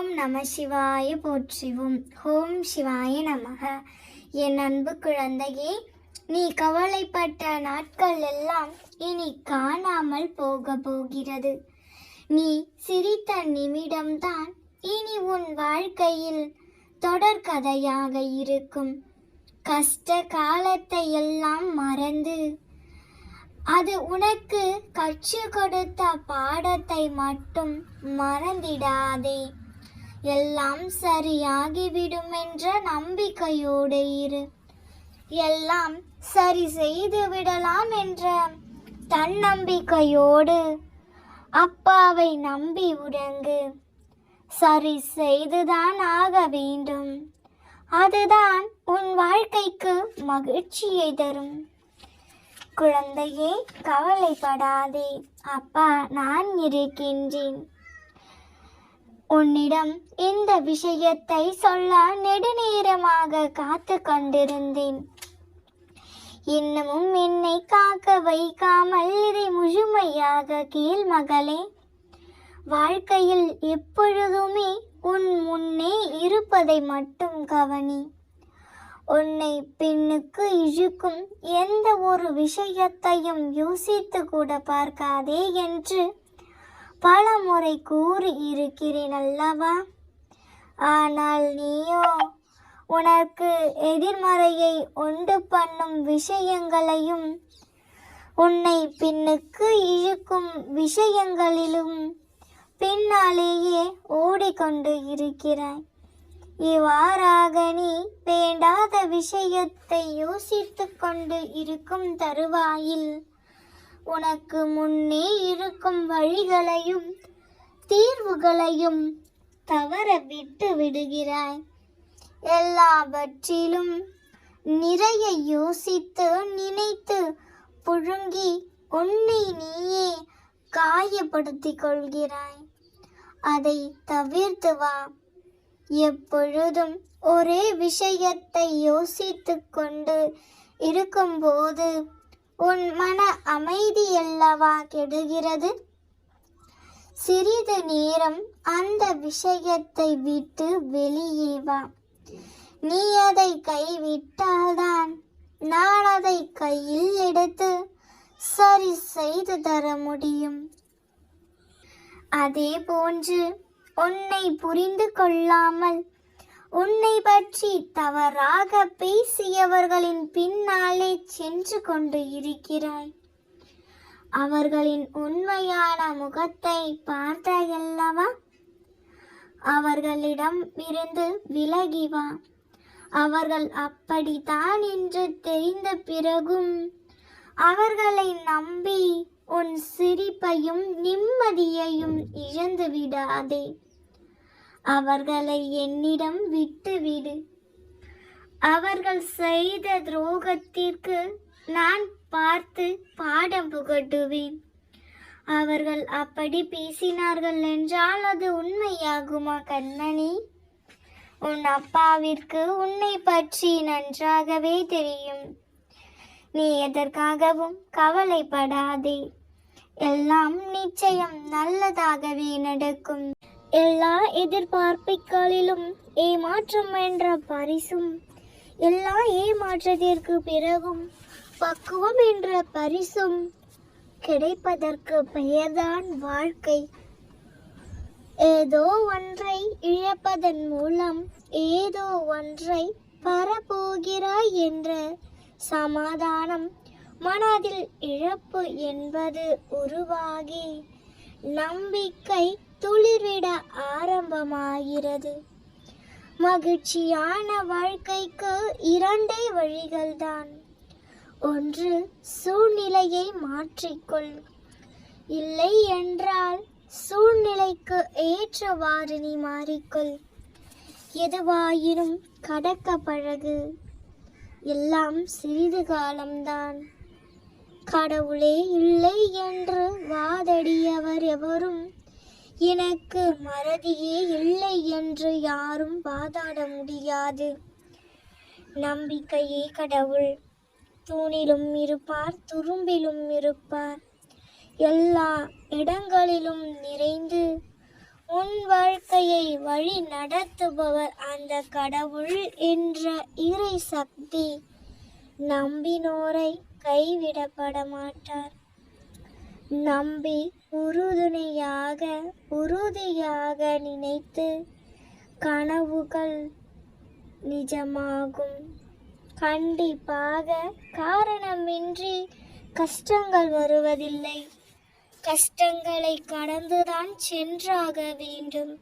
ஓம் நம சிவாய போற்றிவோம். ஓம் சிவாய நமக. என் அன்பு குழந்தையே நீ கவலைப்பட்ட நாட்கள் எல்லாம் இனி காணாமல் போக போகிறது. நீ சிரித்த நிமிடம்தான் இனி உன் வாழ்க்கையில் தொடர்கதையாக இருக்கும். கஷ்ட காலத்தை எல்லாம் மறந்து அது உனக்கு கற்றுக் கொடுத்த பாடத்தை மட்டும் மறந்திடாதே. எல்லாம் சரியாகிவிடும் என்ற நம்பிக்கையோடு இரு. எல்லாம் சரி செய்து விடலாம் என்ற தன்னம்பிக்கையோடு அப்பாவை நம்பி உடங்கு சரி செய்துதான் ஆக வேண்டும். அதுதான் உன் வாழ்க்கைக்கு மகிழ்ச்சியை தரும். குழந்தையே கவலைப்படாதே. அப்பா நான் இருக்கின்றேன். உன்னிடம் இந்த விஷயத்தை சொல்ல நெடுநேரமாக காத்து கொண்டிருந்தேன். இன்னமும் என்னை காக்க வைக்காமல் இதை முழுமையாக கேள் மகளே. வாழ்க்கையில் எப்பொழுதுமே உன் முன்னே இருப்பதை மட்டும் கவனி. உன்னை பெண்ணுக்கு இழுக்கும் எந்த ஒரு விஷயத்தையும் யோசித்து கூட பார்க்காதே என்று பல முறை கூறி இருக்கிறேன் அல்லவா? ஆனால் நீயோ உனக்கு எதிர்மறையை உண்டு பண்ணும் விஷயங்களையும் உன்னை பின்னுக்கு இழுக்கும் விஷயங்களிலும் பின்னாலேயே ஓடிக்கொண்டு இருக்கிறாய். இவ்வாறாக நீ வேண்டாத விஷயத்தை யோசித்து கொண்டு இருக்கும் தருவாயில் உனக்கு முன்னே இருக்கும் வழிகளையும் தீர்வுகளையும் தவற விட்டு விடுகிறாய். எல்லாவற்றிலும் நிறைய யோசித்து நினைத்து புழுங்கி உன்னை நீயே காயப்படுத்திக் கொள்கிறாய். அதை தவிர்த்து வா. எப்பொழுதும் ஒரே விஷயத்தை யோசித்து கொண்டு இருக்கும்போது உன் மன அமைதியல்லவா கெடுகிறது? சிறிது நேரம் அந்த விஷயத்தை விட்டு வெளியே வா. நீ அதை கைவிட்டால்தான் நான் அதை கையில் எடுத்து சரி செய்து தர முடியும். அதே போன்று உன்னை புரிந்து கொள்ளாமல் உன்னை பற்றி தவறாக பேசியவர்களின் பின்னாலே சென்று கொண்டு இருக்கிறாய். அவர்களின் உண்மையான முகத்தை பார்த்தாயல்லவா அவர்களிடம் இருந்து விலகி வா. அவர்கள் அப்படித்தான் என்று தெரிந்த பிறகும் அவர்களை நம்பி உன் சிரிப்பையும் நிம்மதியையும் இழந்து விடாதே அவர்களை என்னிடம் விட்டுவிடு. அவர்கள் செய்த துரோகத்திற்கு நான் பார்த்து பாடம் புகட்டுவேன். அவர்கள் அப்படி பேசினார்கள் என்றால் அது உண்மையாகுமா கண்மணி உன் அப்பாவிற்கு உன்னை பற்றி நன்றாகவே தெரியும். நீ எதற்காகவும் கவலைப்படாதே. எல்லாம் நிச்சயம் நல்லதாகவே நடக்கும். எல்லா எதிர்பார்ப்புகளிலும் ஏமாற்றம் என்ற பரிசும் எல்லா ஏமாற்றத்திற்கு பிறகும் பக்குவம் என்ற பரிசும் கிடைப்பதற்கு பெயர்தான் வாழ்க்கை. ஏதோ ஒன்றை இழப்பதன் மூலம் ஏதோ ஒன்றை பெறப்போகிறாய் என்ற சமாதானம் மனதில் இழப்பு என்பது உருவாகி நம்பிக்கை துளிர்விட ஆரம்பமாகிறது. மகிழ்ச்சியான வாழ்க்கைக்கு இரண்டே வழிகள்தான். ஒன்று சூழ்நிலையை மாற்றிக்கொள். இல்லை என்றால் சூழ்நிலைக்கு ஏற்றவாறு நீ மாறிக்கொள். எதுவாயினும் கடக்க பழகு. எல்லாம் சிறிது காலம்தான். கடவுளே இல்லை என்று வாதடியவர் எவரும் எனக்கு மறதியே இல்லை என்று யாரும் வாதாட முடியாது. நம்பிக்கையே கடவுள். தூணிலும் இருப்பார் துரும்பிலும் இருப்பார். எல்லா இடங்களிலும் நிறைந்து உன் வாழ்க்கையை வழி நடத்துபவர் அந்த கடவுள் என்ற இறை சக்தி நம்பினோரை கைவிடப்பட மாட்டார். நம்பி உறுதுணையாக உறுதியாக நினைத்து கனவுகள் நிஜமாகும். கண்டிப்பாக காரணமின்றி கஷ்டங்கள் வருவதில்லை. கஷ்டங்களை கடந்துதான் சென்றாக வேண்டும்.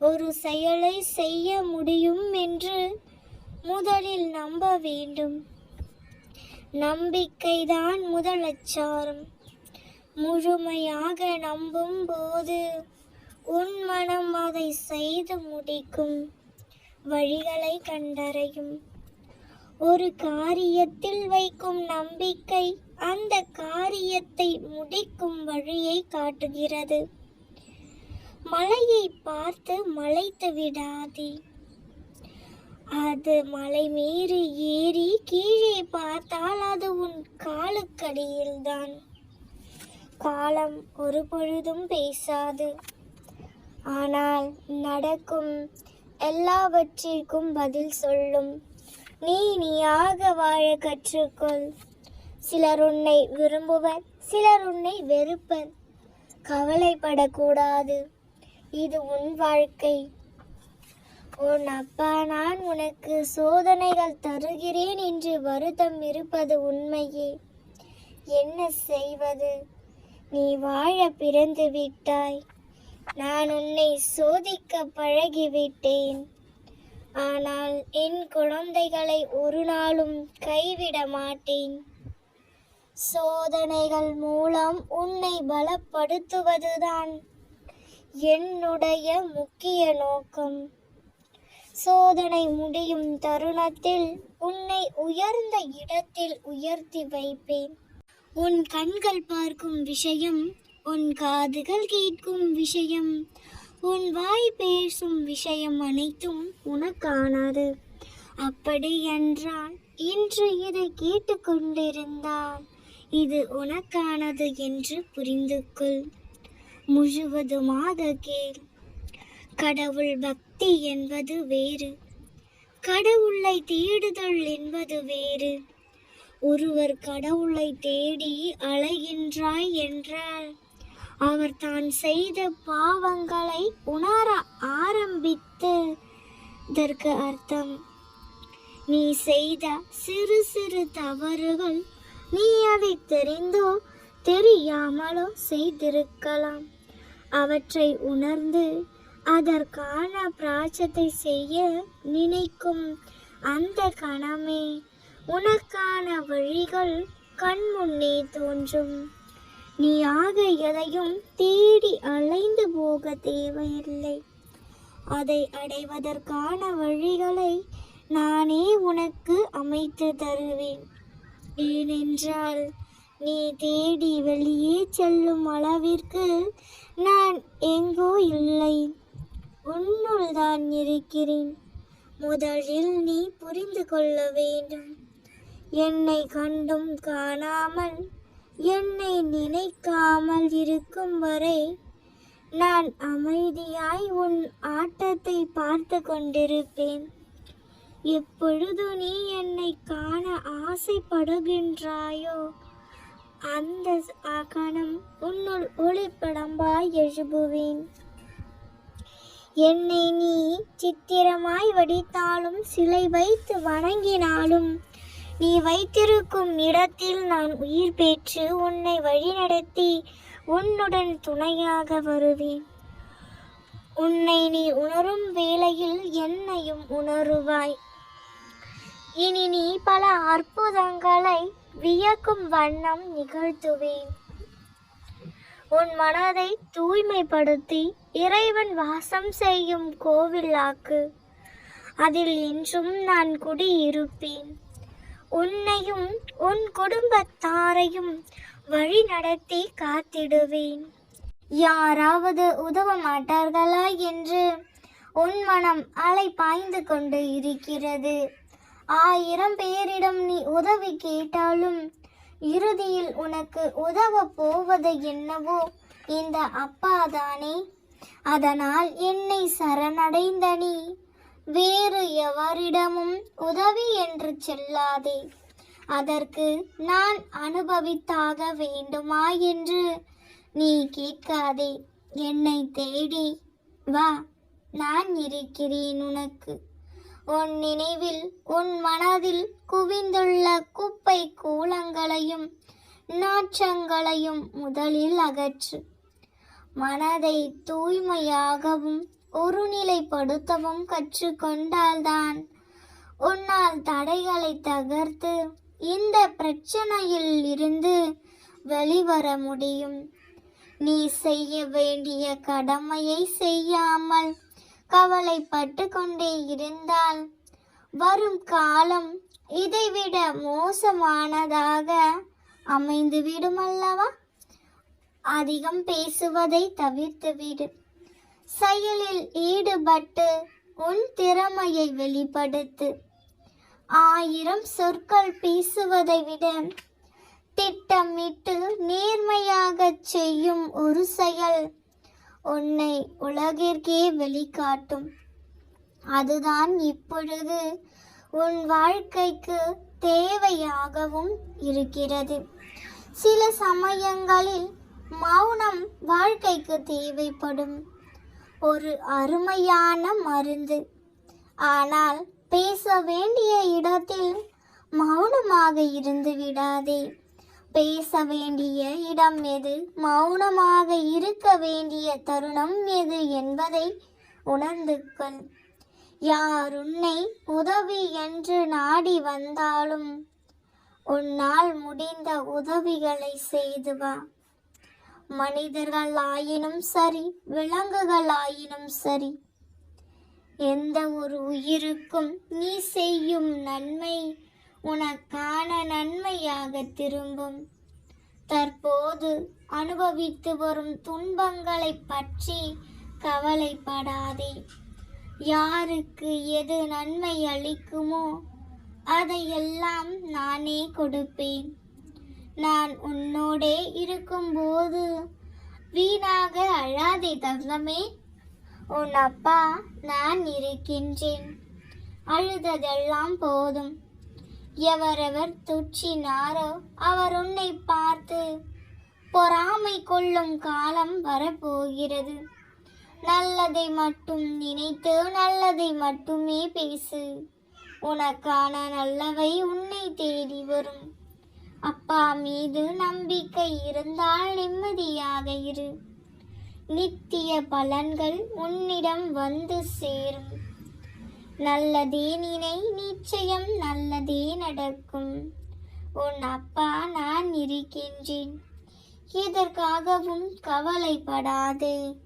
ஒரு செயலை செய்ய முடியும் என்று முதலில் நம்ப வேண்டும். நம்பிக்கைதான் முதல் அச்சாரம் முழுமையாக நம்பும் போது உன் மனம் அதை செய்து முடிக்கும் வழிகளை கண்டறையும். ஒரு காரியத்தில் வைக்கும் நம்பிக்கை அந்த காரியத்தை முடிக்கும் வழியை காட்டுகிறது. மலையை பார்த்து மலைத்து விடாதே. அது மலை மீறி ஏறி கீழே பார்த்தால் அது உன் காலுக்கடியில்தான். காலம் ஒரு பொழுதும் பேசாது. ஆனால் நடக்கும் எல்லாவற்றிற்கும் பதில் சொல்லும். நீ நீயாக வாழ கற்றுக்கொள். சிலர் உன்னை விரும்புவர் சிலர் உன்னை வெறுப்பர். கவலைப்படக்கூடாது. இது உன் வாழ்க்கை. உன் அப்பா நான் உனக்கு சோதனைகள் தருகிறேன் என்று வருத்தம் இருப்பது உண்மையே. என்ன செய்வது? நீ வாழ பிறந்து விட்டாய் நான் உன்னை சோதிக்க பழகிவிட்டேன். ஆனால் என் குழந்தைகளை ஒரு நாளும் கைவிட மாட்டேன். சோதனைகள் மூலம் உன்னை பலப்படுத்துவதுதான் என்னுடைய முக்கிய நோக்கம். சோதனை முடியும் தருணத்தில் உன்னை உயர்ந்த இடத்தில் உயர்த்தி வைப்பேன். உன் கண்கள் பார்க்கும் விஷயம் உன் காதுகள் கேட்கும் விஷயம் உன் வாய் பேசும் விஷயம் அனைத்தும் உனக்கானது. அப்படி என்றால் இன்று இதை கேட்டுக்கொண்டிருந்தால் இது உனக்கானது என்று புரிந்து கொள் முழுவதுமாக கேள். கடவுள் பக்தி என்பது வேறு. கடவுளை தேடுதல் என்பது வேறு. ஒருவர் கடவுளை தேடி அலைகின்றாய் என்றார் அவர் தான் செய்த பாவங்களை உணர ஆரம்பித்து இதற்கு அர்த்தம். நீ செய்த சிறு சிறு தவறுகள் நீ அதை தெரிந்தோ தெரியாமலோ செய்திருக்கலாம். அவற்றை உணர்ந்து அதற்கான பிராச்சத்தை செய்ய நினைக்கும் அந்த கணமே உனக்கான வழிகள் கண்முன்னே தோன்றும். நீ ஆக எதையும் தேடி அலைந்து போக தேவையில்லை. அதை அடைவதற்கான வழிகளை நானே உனக்கு அமைத்து தருவேன். ஏனென்றால் நீ தேடி வெளியே செல்லும் அளவிற்கு நான் எங்கோ இல்லை. உன்னுள் தான் இருக்கிறேன். முதலில் நீ புரிந்து கொள்ள வேண்டும். என்னை கண்டும் காணாமல் என்னை நினைக்காமல் இருக்கும் வரை நான் அமைதியாய் உன் ஆட்டத்தை பார்த்து கொண்டிருப்பேன். எப்பொழுது நீ என்னை காண ஆசைப்படுகின்றாயோ அந்த கணம் உன்னுள் ஒளிப்படம்பாய் எழுபுவேன் என்னை நீ சித்திரமாய் வடித்தாலும் சிலை வைத்து வணங்கினாலும் நீ வைத்திருக்கும் இடத்தில் நான் உயிர் பெற்று உன்னை வழிநடத்தி உன்னுடன் துணையாக வருவேன். உன்னை நீ உணரும் வேளையில் என்னையும் உணருவாய். இனி நீ பல அற்புதங்களை வியக்கும் வண்ணம் நிகழ்த்துவேன். உன் மனதை தூய்மைப்படுத்தி இறைவன் வாசம் செய்யும் கோவிலாக்கு. அதில் என்றும் நான் குடியிருப்பேன். உன்னையும் உன் குடும்பத்தாரையும் வழி நடத்தி காத்திடுவேன். யாராவது உதவ மாட்டார்களா என்று உன் மனம் அலை பாய்ந்து கொண்டு இருக்கிறது. ஆயிரம் பேரிடம் நீ உதவி கேட்டாலும் இறுதியில் உனக்கு உதவ போவது என்னவோ இந்த அப்பாதானே. அதனால் என்னை சரணடைந்த நீ வேறு எவரிடமும் உதவி என்று செல்லாதே. அதற்கு நான் அனுபவித்தாக வேண்டுமா என்று நீ கேட்காதே. என்னை தேடி வா நான் இருக்கிறேன் உனக்கு. உன் நினைவில் உன் மனதில் குவிந்துள்ள குப்பை கூலங்களையும் நாற்றங்களையும் முதலில் அகற்று. மனதை தூய்மையாகவும் ஒருநிலைப்படுத்தவும் கற்றுக்கொண்டால்தான். உன்னால் தடைகளை தகர்த்து இந்த பிரச்சனையில் இருந்து வெளிவர முடியும். நீ செய்ய வேண்டிய கடமையை செய்யாமல் கவலைப்பட்டு கொண்டே இருந்தால் வரும் காலம் இதைவிட மோசமானதாக அமைந்துவிடும் அல்லவா? அதிகம் பேசுவதை தவிர்த்துவிடு செயலில் ஈடுபட்டு உன் திறமையை வெளிப்படுத்து. ஆயிரம் சொற்கள் பேசுவதை விட திட்டமிட்டு நேர்மையாகச் செய்யும் ஒரு செயல் உன்னை உலகிற்கே வெளிக்காட்டும். அதுதான் இப்பொழுது உன் வாழ்க்கைக்கு தேவையாகவும் இருக்கிறது. சில சமயங்களில் மௌனம் வாழ்க்கைக்கு தேவைப்படும். ஒரு அருமையான மருந்து. ஆனால் பேச வேண்டிய இடத்தில் மௌனமாக இருந்து விடாதே. பேச வேண்டிய இடம் எது? மௌனமாக இருக்க வேண்டிய தருணம் எது என்பதை உணர்ந்து கொள். யார் உன்னை உதவி என்று நாடி வந்தாலும் உன்னால் முடிந்த உதவிகளை செய்து வா. மனிதர்கள் ஆயினும் சரி விலங்குகள் ஆயினும் சரி எந்த ஒரு உயிருக்கும் நீ செய்யும் நன்மை உனக்கான நன்மையாக திரும்பும். தற்போது அனுபவித்து வரும் துன்பங்களை பற்றி கவலைப்படாதே. யாருக்கு எது நன்மை அளிக்குமோ அதையெல்லாம் நானே கொடுப்பேன். நான் உன்னோடே இருக்கும்போது வீணாக அழாதே தங்கமே. உன் அப்பா நான் இருக்கின்றேன். அழுததெல்லாம் போதும். எவரெவர் துச்சினாரோ அவர் உன்னை பார்த்து பொறாமை கொள்ளும் காலம் வரப்போகிறது. நல்லதை மட்டும் நினைத்து நல்லதை மட்டுமே பேசு. உனக்கான நல்லவை உன்னை தேடி வரும். அப்பா மீது நம்பிக்கை இருந்தால் நிம்மதியாக இரு. நித்திய பலன்கள் உன்னிடம் வந்து சேரும். நல்லதே நினை நிச்சயம் நல்லதே நடக்கும். உன் அப்பா நான் இருக்கின்றேன். எதற்காகவும் கவலைப்படாதே.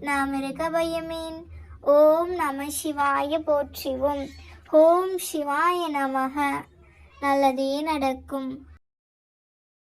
நாம் இருக்க பயமேன். ஓம் நம சிவாய போற்றிவோம். ஓம் சிவாய நமக. நல்லதே நடக்கும்.